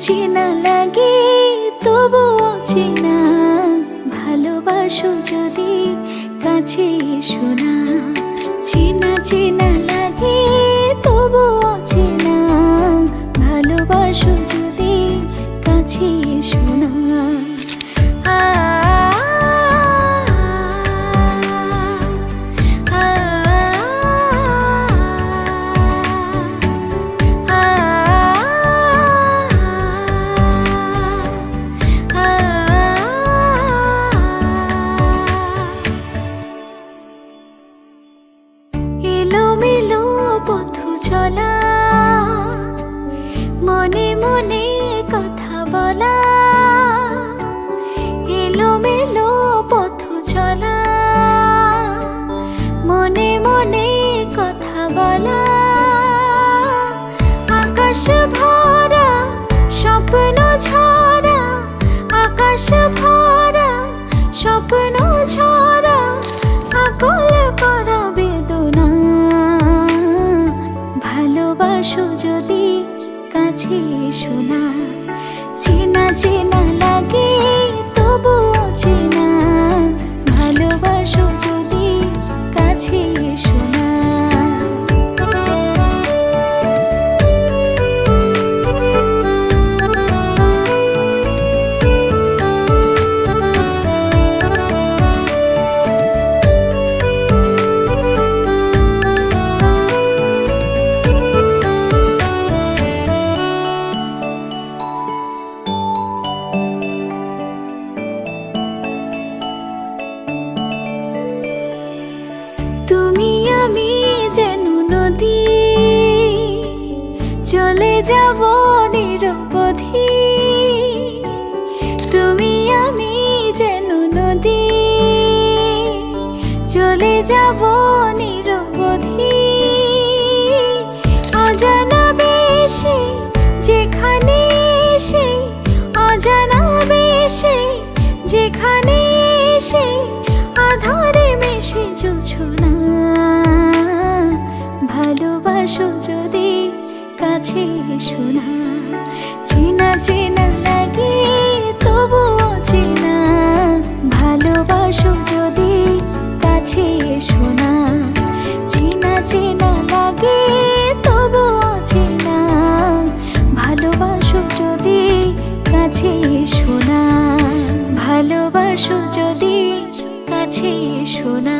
চেনা লাগে তবু চেনা ভালোবাসো যদি কাছে শোনা চেনা চেনা লাগে তবু চেনা ভালোবাসো যদি কাছে শোনা মনে মনে কথা বলা, এলোমেলো পথ চলা। মনে মনে কথা বলা, আকাশ ভরা, স্বপ্ন ঝরা, আকাশ ভরা। এসো চেনা চেনা যেন নদী। চলে যাব নিরবধি তুমি আমি যেন নদী। চলে যাব নিরবধি অজানা বেশে যেখানে এসে, অজানা বেশে যেখানে এসে কাছে এসো না চেনা চেনা লাগে তবু চেনা। ভালোবাসো যদি কাছে এসো না চেনা চেনা লাগে তবু চেনা। ভালোবাসো যদি কাছে এসো না ভালোবাসো যদি কাছে এসো না